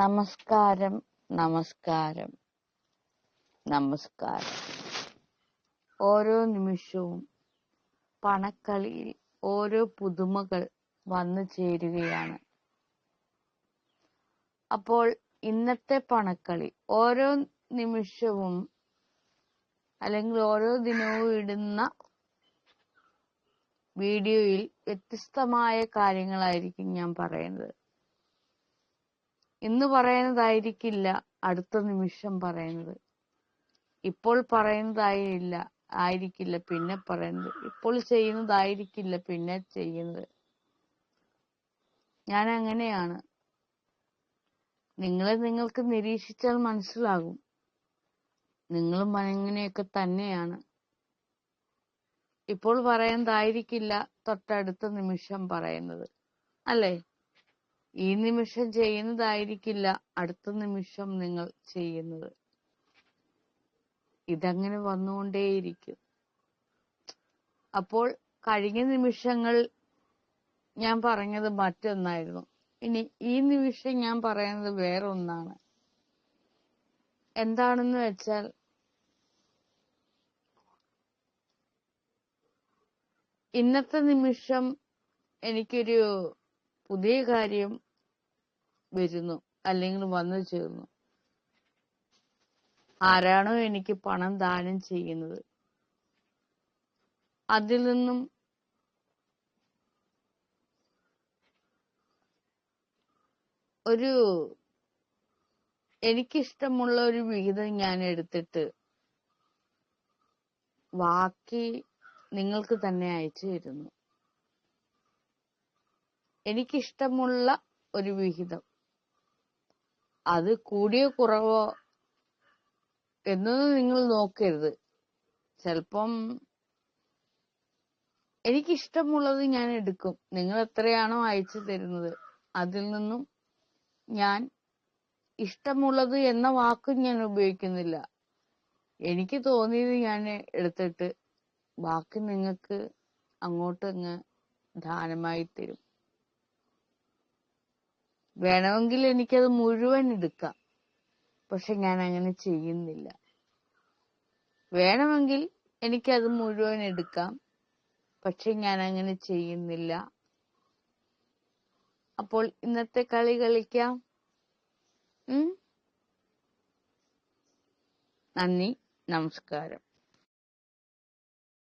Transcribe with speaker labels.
Speaker 1: നമസ്കാരം നമസ്കാരം നമസ്കാരം. ഓരോ നിമിഷവും പണക്കളിയിൽ ഓരോ പുതുമകൾ വന്നു ചേരുകയാണ്. അപ്പോൾ ഇന്നത്തെ പണക്കളി ഓരോ നിമിഷവും അല്ലെങ്കിൽ ഓരോ ദിനവും ഇടുന്ന വീഡിയോയിൽ വ്യത്യസ്തമായ കാര്യങ്ങളായിരിക്കും ഞാൻ പറയുന്നത്. ഇന്ന് പറയുന്നതായിരിക്കില്ല അടുത്ത നിമിഷം പറയുന്നത്. ഇപ്പോൾ പറയുന്നതായില്ല ആയിരിക്കില്ല പിന്നെ പറയുന്നത്. ഇപ്പോൾ ചെയ്യുന്നതായിരിക്കില്ല പിന്നെ ചെയ്യുന്നത്. ഞാൻ അങ്ങനെയാണ്. നിങ്ങളെ നിങ്ങൾക്ക് നിരീക്ഷിച്ചാൽ മനസ്സിലാകും. നിങ്ങളും അങ്ങനെയൊക്കെ തന്നെയാണ്. ഇപ്പോൾ പറയുന്നതായിരിക്കില്ല തൊട്ടടുത്ത നിമിഷം പറയുന്നത്. അല്ലേ? ഈ നിമിഷം ചെയ്യുന്നതായിരിക്കില്ല അടുത്ത നിമിഷം നിങ്ങൾ ചെയ്യുന്നത്. ഇതങ്ങനെ വന്നുകൊണ്ടേയിരിക്കും. അപ്പോൾ കഴിഞ്ഞ നിമിഷങ്ങൾ ഞാൻ പറഞ്ഞത് മറ്റൊന്നായിരുന്നു. ഇനി ഈ നിമിഷം ഞാൻ പറയുന്നത് വേറെ ഒന്നാണ് എന്താണെന്ന് വെച്ചാൽ ഇന്നത്തെ നിമിഷം എനിക്കൊരു പുതിയ കാര്യം വരുന്നു. അല്ലെങ്കിൽ വന്നു ചേർന്നു. ആരാണോ എനിക്ക് പണം ദാനം ചെയ്യുന്നത്. അതിൽ നിന്നും ഒരു എനിക്കിഷ്ടമുള്ള ഒരു വിഹിതം ഞാൻ എടുത്തിട്ട് ബാക്കി നിങ്ങൾക്ക് തന്നെ അയച്ചു തരുന്നു. എനിക്കിഷ്ടമുള്ള ഒരു വിഹിതം. അത് കൂടിയോ കുറവോ എന്നൊന്നും നിങ്ങൾ നോക്കരുത്. ചിലപ്പം എനിക്കിഷ്ടമുള്ളത് ഞാൻ എടുക്കും. നിങ്ങൾ എത്രയാണോ അയച്ചു തരുന്നത് അതിൽ നിന്നും ഞാൻ ഇഷ്ടമുള്ളത് എന്ന വാക്കും ഞാൻ ഉപയോഗിക്കുന്നില്ല. എനിക്ക് തോന്നിയത് ഞാൻ എടുത്തിട്ട് ബാക്കി നിങ്ങൾക്ക് അങ്ങോട്ട് അങ്ങ് ദാനമായി തരും. വേണമെങ്കിൽ എനിക്കത് മുഴുവൻ എടുക്കാം. പക്ഷെ ഞാൻ അങ്ങനെ ചെയ്യുന്നില്ല. വേണമെങ്കിൽ എനിക്കത് മുഴുവൻ എടുക്കാം. പക്ഷെ ഞാൻ അങ്ങനെ ചെയ്യുന്നില്ല. അപ്പോൾ ഇന്നത്തെ കളി കളിക്കാം. നന്ദി. നമസ്കാരം.